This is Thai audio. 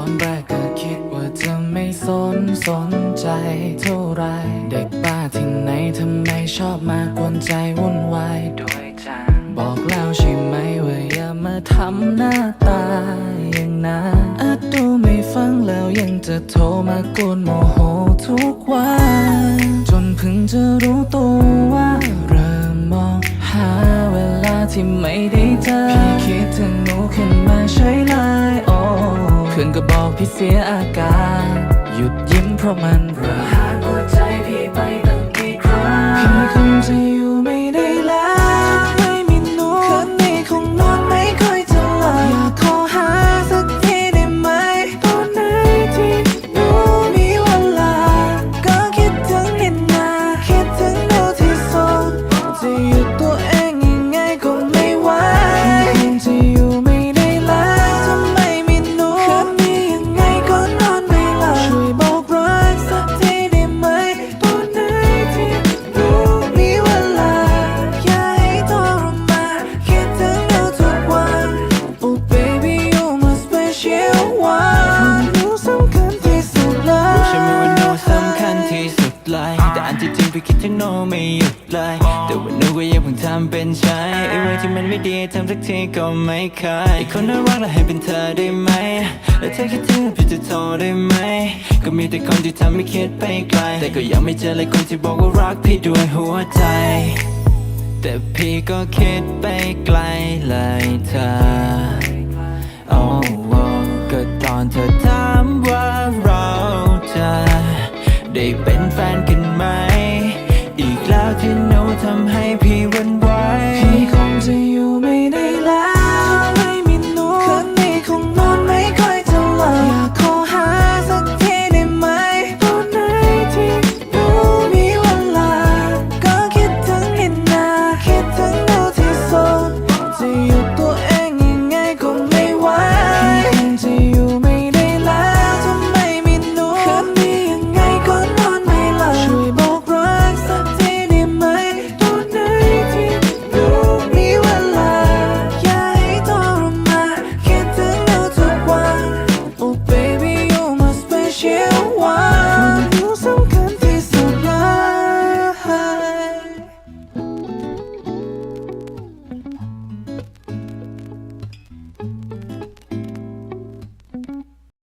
อนแรกก็คิดว่าจะไม่สนสนใจเท่าไร เด็กบ้าที่ไหนทำไมชอบมากวนใจวุ่นวายด้วยจังบอกแล้วใช่ไหมว่าอย่ามาทำหน้าตาอย่างนั้นอาจดูไม่ฟังแล้วยังจะโทรมากวนโมโหทุกวัน จนเพิ่งจะรู้ตัวว่า เริ่มมองหาเวลาที่ไม่ได้เจอพี่คิดถึงหนูขึ้นมาใช้ไลน์ โอ้เพื่อนก็บอกพี่เสียอาการ หยุดยิ้มเพราะมันระหากหัวใจพี่ไปตั้งกี่ครั้งพี่คงจะ โนไม่หยุดเลย แต่ว่าหนูก็ยังคงทำเป็นใช้ไอ้เรื่องที่มันไม่ดีทำสักทีก็ไม่เคยไอ้คนน่ารักเราให้เป็นเธอได้ไหม แล้วเธอคิดถึงพี่จะโทรได้ไหม ก็มีแต่คนที่ทำให้คิดไปไกล แต่ก็ยังไม่เจอเลยคนที่บอกว่ารักพี่ด้วยหัวใจ แต่พี่ก็คิดไปไกลเลยเธอ โอ้ก็ตอนเธอถามว่าเราจะได้เป็น